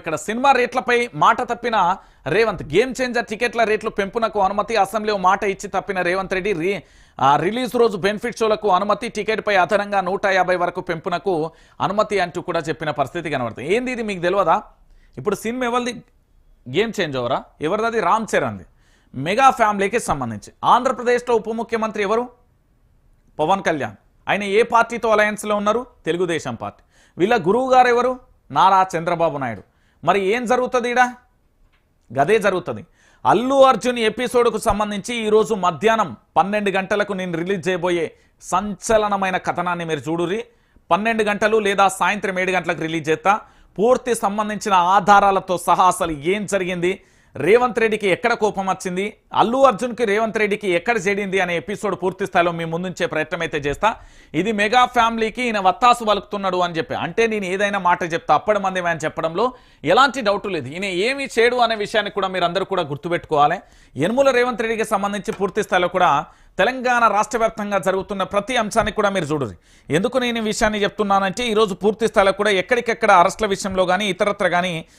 ఇక్కడ సినిమా రేట్లపై మాట తప్పిన రేవంత్. గేమ్ చేంజర్ టికెట్ల రేట్లు పెంపునకు అనుమతి అసెంబ్లీ మాట ఇచ్చి తప్పిన రేవంత్ రెడ్డి రీ రిలీజ్ రోజు బెనిఫిట్ షోలకు అనుమతి టికెట్పై అదనంగా నూట యాభై వరకు పెంపునకు అనుమతి అంటూ కూడా చెప్పిన పరిస్థితి కనబడుతుంది. ఏంది ఇది మీకు తెలియదా? ఇప్పుడు సినిమా ఎవరిది? గేమ్ చేంజ్ ఓవరా ఎవరిది రామ్ చరణ్ది. మెగా ఫ్యామిలీకి సంబంధించి. ఆంధ్రప్రదేశ్లో ఉప ముఖ్యమంత్రి ఎవరు? పవన్ కళ్యాణ్. ఆయన ఏ పార్టీతో అలయన్స్లో ఉన్నారు? తెలుగుదేశం పార్టీ. వీళ్ళ గురువు గారు ఎవరు? నారా చంద్రబాబు నాయుడు. మరి ఏం జరుగుతుంది ఈడ? గదే జరుగుతుంది. అల్లు అర్జున్ ఎపిసోడ్కు సంబంధించి ఈరోజు మధ్యాహ్నం పన్నెండు గంటలకు నేను రిలీజ్ చేయబోయే సంచలనమైన కథనాన్ని మీరు చూడురి పన్నెండు గంటలు లేదా సాయంత్రం ఏడు గంటలకు రిలీజ్ చేస్తా. పూర్తి సంబంధించిన ఆధారాలతో సహా అసలు ఏం జరిగింది? రేవంత్ రెడ్డికి ఎక్కడ కోపం వచ్చింది? అల్లు అర్జున్కి రేవంత్ రెడ్డికి ఎక్కడ చేడింది అనే ఎపిసోడ్ పూర్తి స్థాయిలో మీ ముందుంచే ప్రయత్నం అయితే చేస్తా. ఇది మెగా ఫ్యామిలీకి ఈయన వత్తాసు వలుకుతున్నాడు అని చెప్పి. అంటే నేను ఏదైనా మాట చెప్తా అప్పటి మంది అని చెప్పడంలో ఎలాంటి డౌట్ లేదు. ఈయన ఏమి చేయడు అనే విషయాన్ని కూడా మీరు అందరూ కూడా గుర్తుపెట్టుకోవాలి. యనుమల రేవంత్ రెడ్డికి సంబంధించి పూర్తి స్థాయిలో కూడా తెలంగాణ రాష్ట్ర వ్యాప్తంగా జరుగుతున్న ప్రతి అంశాన్ని కూడా మీరు చూడరు. ఎందుకు నేను ఈ విషయాన్ని చెప్తున్నానంటే ఈరోజు పూర్తి స్థాయిలో కూడా ఎక్కడికెక్కడ అరెస్టుల విషయంలో కానీ ఇతరత్ర కానీ